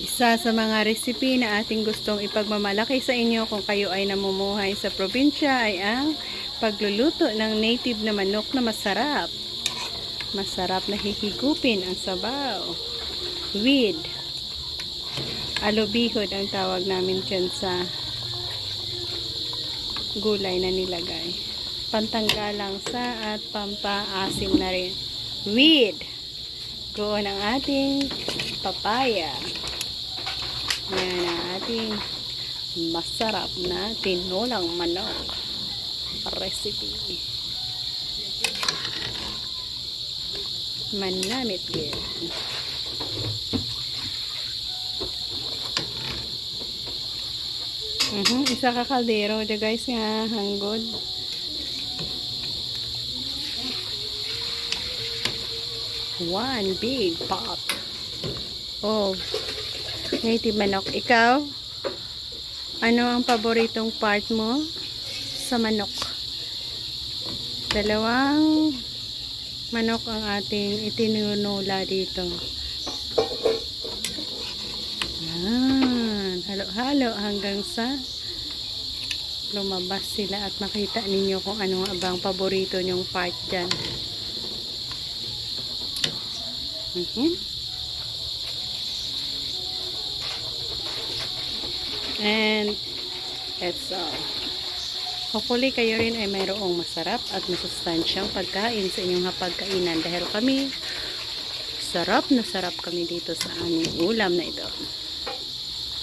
Isa sa mga recipe na ating gustong ipagmamalaki sa inyo kung kayo ay namumuhay sa probinsya ay ang pagluluto ng native na manok na masarap. Masarap na hihigupin ang sabaw. With alubihod ang tawag namin dyan sa gulay na nilagay. Pantanggalang sa at pampaasim na rin. With go ng ating papaya. Yan ang ating masarap na tinulang manok recipe. Manamit gid. Mhm, isa ka kaldero dya guys nga hanggod. One big pot of native manok. Ikaw, ano ang paboritong part mo sa manok? Dalawang manok ang ating itinunula dito. Yan. Halo-halo hanggang sa lumabas sila at makita ninyo kung ano nga ba ang paborito nyong part dyan. Mhm. And that's all. Hopefully kayo rin ay mayroong masarap at masustansyang pagkain sa inyong hapagkainan dahil kami sarap na sarap kami dito sa aming ulam na ito.